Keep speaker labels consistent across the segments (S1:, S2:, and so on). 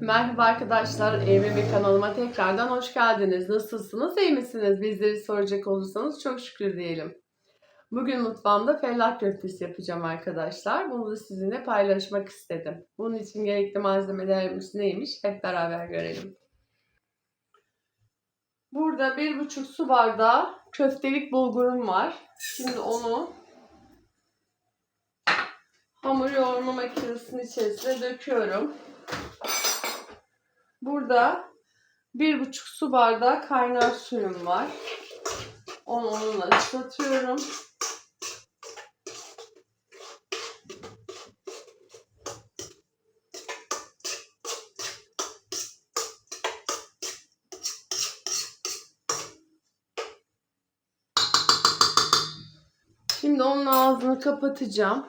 S1: Merhaba arkadaşlar, Evrim kanalıma tekrardan hoş geldiniz. Nasılsınız, iyi misiniz? Bizleri soracak olursanız çok şükür diyelim. Bugün mutfağımda fellah köftesi yapacağım arkadaşlar. Bunu da sizinle paylaşmak istedim. Bunun için gerekli malzemelerimiz neymiş hep beraber görelim. Burada bir buçuk su bardağı köftelik bulgurum var. Şimdi onu hamur yoğurma makinesinin içerisine döküyorum. Burada bir buçuk su bardağı kaynar suyum var. Onu onunla ıslatıyorum. Şimdi onun ağzını kapatacağım.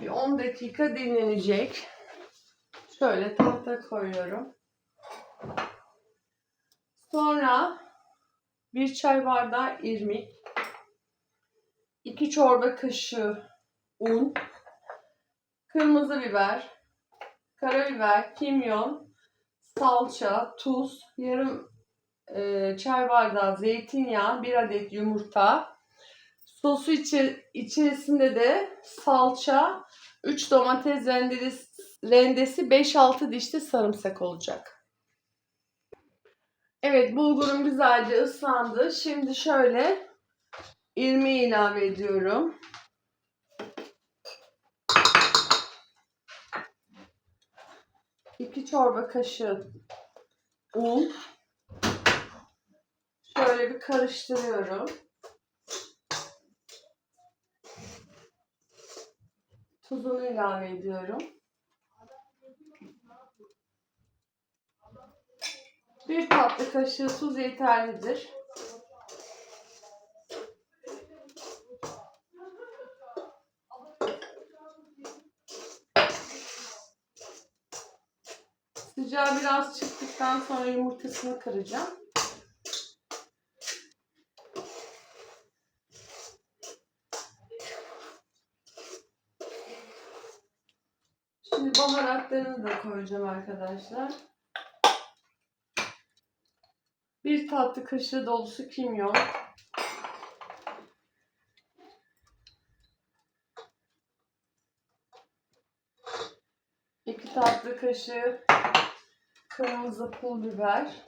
S1: Bir 10 dakika dinlenecek. Şöyle tahta koyuyorum. Sonra bir çay bardağı irmik, iki çorba kaşığı un, kırmızı biber, karabiber, kimyon, salça, tuz, yarım e, çay bardağı zeytinyağı, bir adet yumurta, sosu içi, içerisinde de salça, 3 domates rendesi, rendesi 5-6 dişli sarımsak olacak. Evet bulgurum güzelce ıslandı. Şimdi şöyle irmiği ilave ediyorum. İki çorba kaşığı un. Şöyle bir karıştırıyorum. Tuzunu ilave ediyorum. Bir tatlı kaşığı tuz yeterlidir. Sıcağı biraz çıktıktan sonra yumurtasını kıracağım. Şimdi baharatlarını da koyacağım arkadaşlar. Bir tatlı kaşığı dolusu kimyon. İki tatlı kaşığı kırmızı pul biber.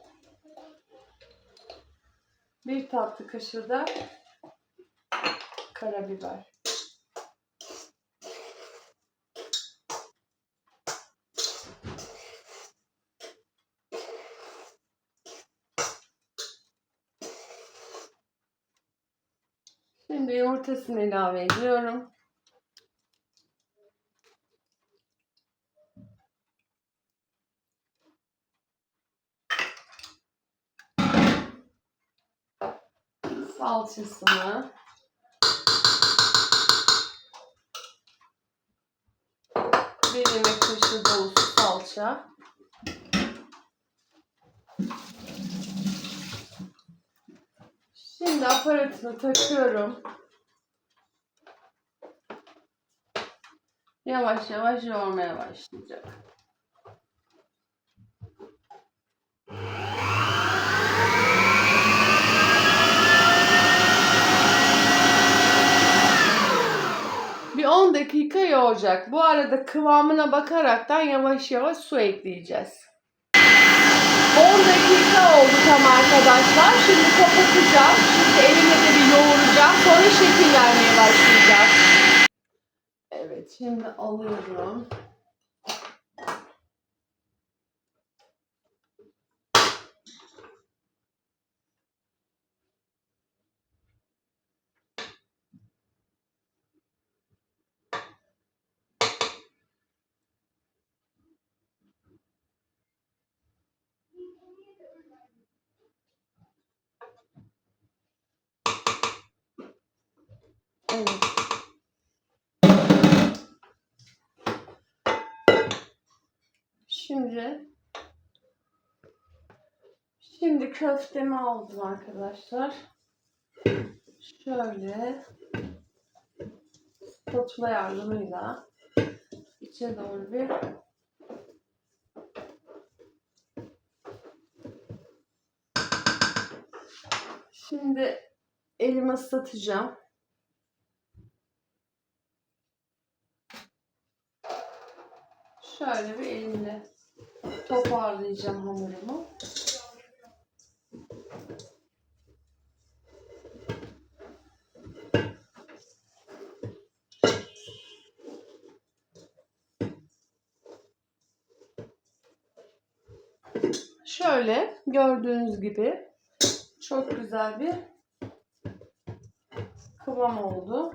S1: Bir tatlı kaşığı da karabiber. Şimdi yumurtasını ilave ediyorum. Salçasını. Bir yemek kaşığı dolusu salça. Şimdi aparatını takıyorum. Yavaş yavaş yoğurmaya başlayacak. Bir 10 dakika yoğuracak. Bu arada kıvamına bakaraktan yavaş yavaş su ekleyeceğiz. 10 dakika oldu tam arkadaşlar. Şimdi kapatacağım. Şimdi elimle de bir yoğuracağım. Sonra şekil vermeye başlayacağım. Şimdi alıyorum. Evet. Köftemi aldım arkadaşlar. Şöyle spatula yardımıyla içe doğru bir Şimdi elimi ıslatacağım. Şöyle bir elimle toparlayacağım hamurumu. Şöyle gördüğünüz gibi çok güzel bir kıvam oldu.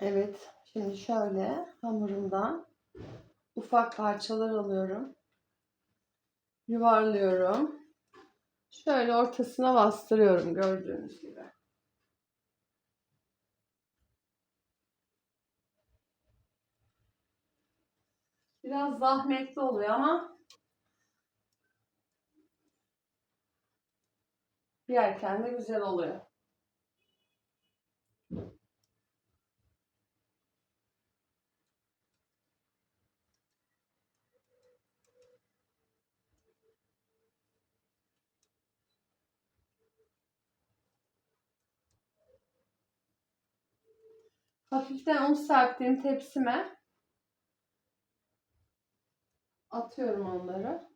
S1: Evet, şimdi şöyle hamurumdan ufak parçalar alıyorum. Yuvarlıyorum. Şöyle ortasına bastırıyorum gördüğünüz gibi. Biraz zahmetli oluyor ama yerken de güzel oluyor. Hafiften un serptiğim tepsime atıyorum onları.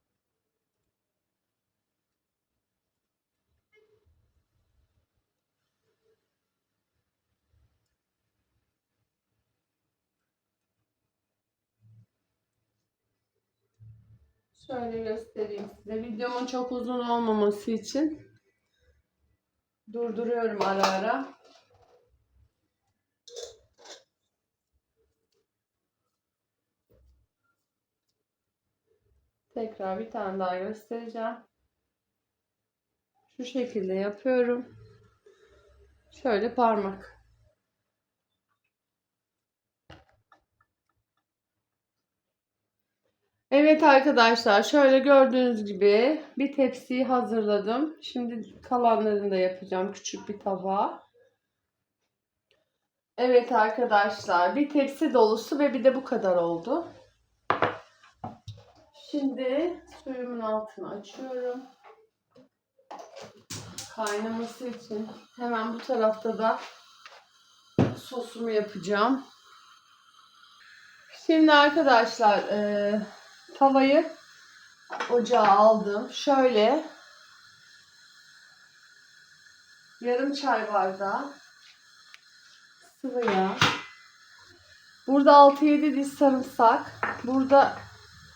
S1: Şöyle göstereyim size. Videomun çok uzun olmaması için durduruyorum ara ara. Tekrar bir tane daha göstereceğim. Şu şekilde yapıyorum. Şöyle parmak. Evet arkadaşlar şöyle gördüğünüz gibi bir tepsiyi hazırladım. Şimdi kalanlarını da yapacağım küçük bir tabağa. Evet arkadaşlar bir tepsi dolusu ve bir de bu kadar oldu. Şimdi suyumun altını açıyorum. Kaynaması için hemen bu tarafta da sosumu yapacağım. Şimdi arkadaşlar e, tavayı ocağa aldım. Şöyle yarım çay bardağı sıvı yağ. Burada 6-7 diş sarımsak. Burada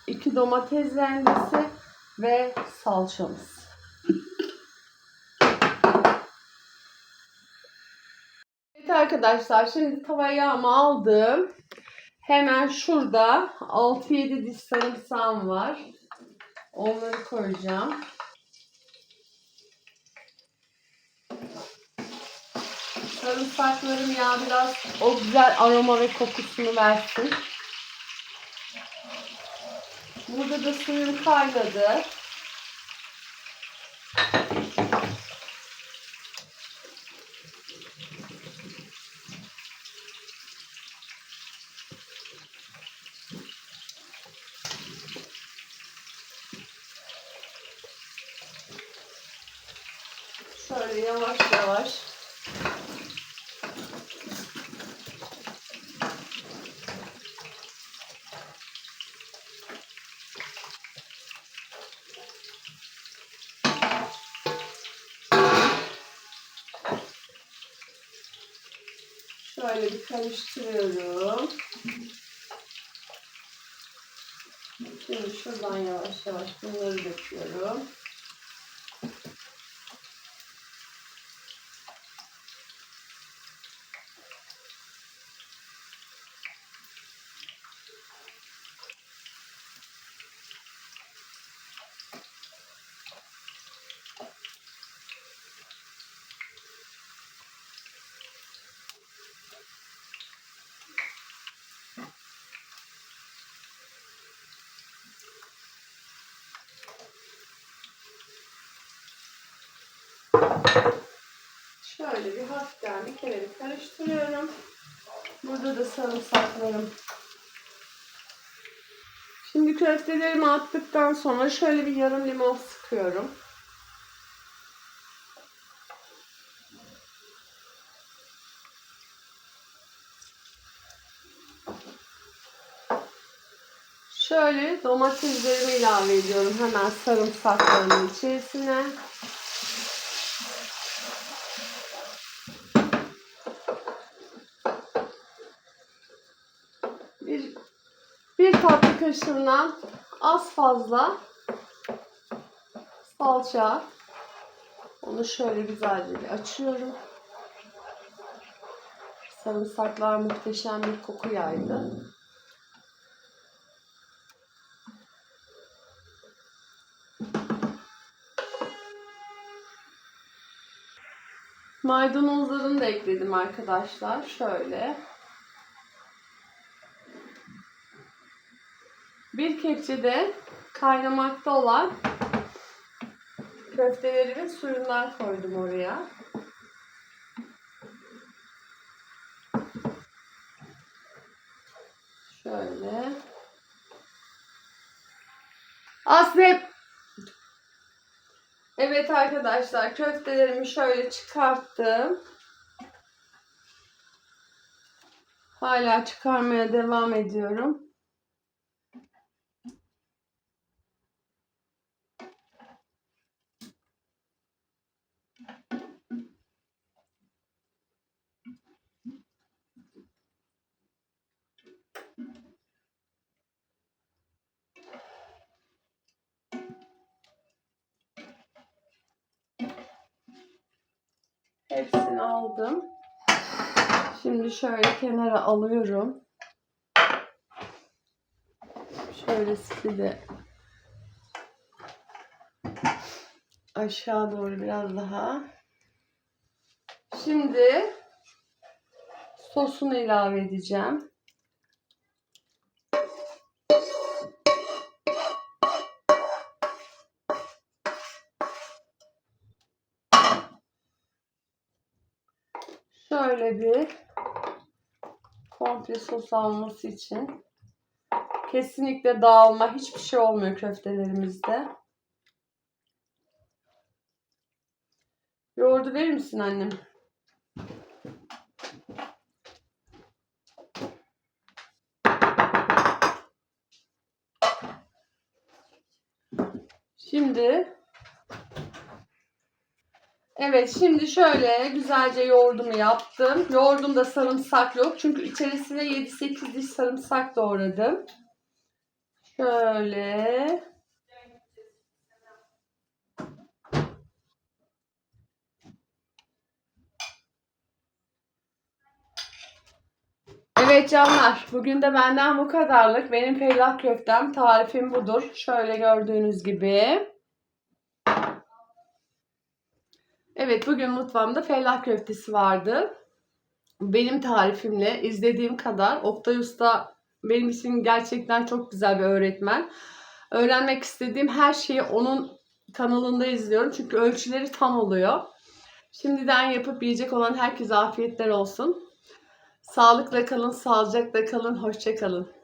S1: 2 domates rendesi ve salçamız. Evet arkadaşlar şimdi tavaya yağımı aldım. Hemen şurada 6-7 diş sarımsağım var. Onları koyacağım. Sarımsaklarım ya biraz o güzel aroma ve kokusunu versin. Burada da suyum kaynadı. Şöyle yavaş yavaş Şöyle bir karıştırıyorum. Şimdi şuradan yavaş yavaş bunları döküyorum. Hafiften bir kere bir karıştırıyorum. Burada da sarımsaklarım. Şimdi köftelerimi attıktan sonra şöyle bir yarım limon sıkıyorum. Şöyle domateslerimi ilave ediyorum hemen sarımsaklarımın içerisine. Bir, bir tatlı kaşığından az fazla salça. Onu şöyle güzelce bir açıyorum. Sarımsaklar muhteşem bir koku yaydı. Maydanozlarını da ekledim arkadaşlar. Şöyle. Bir kepçe de kaynamakta olan köftelerimin suyundan koydum oraya. Şöyle. Aslı Evet arkadaşlar köftelerimi şöyle çıkarttım. Hala çıkarmaya devam ediyorum. Hepsini aldım. Şimdi şöyle kenara alıyorum. Şöyle de aşağı doğru biraz daha. Şimdi sosunu ilave edeceğim. Şöyle komple sos alması için kesinlikle dağılma hiçbir şey olmuyor köftelerimizde. Yoğurdu verir misin annem? Şimdi Evet şimdi şöyle güzelce yoğurdumu yaptım. Yoğurdumda sarımsak yok. Çünkü içerisine 7-8 diş sarımsak doğradım. Şöyle. Evet canlar, bugün de benden bu kadarlık. Benim fellah köftem tarifim budur. Şöyle gördüğünüz gibi. Evet bugün mutfağımda fellah köftesi vardı. Benim tarifimle izlediğim kadar Oktay Usta benim için gerçekten çok güzel bir öğretmen. Öğrenmek istediğim her şeyi onun kanalında izliyorum. Çünkü ölçüleri tam oluyor. Şimdiden yapıp yiyecek olan herkese afiyetler olsun. Sağlıkla kalın, sağlıcakla kalın, hoşça kalın.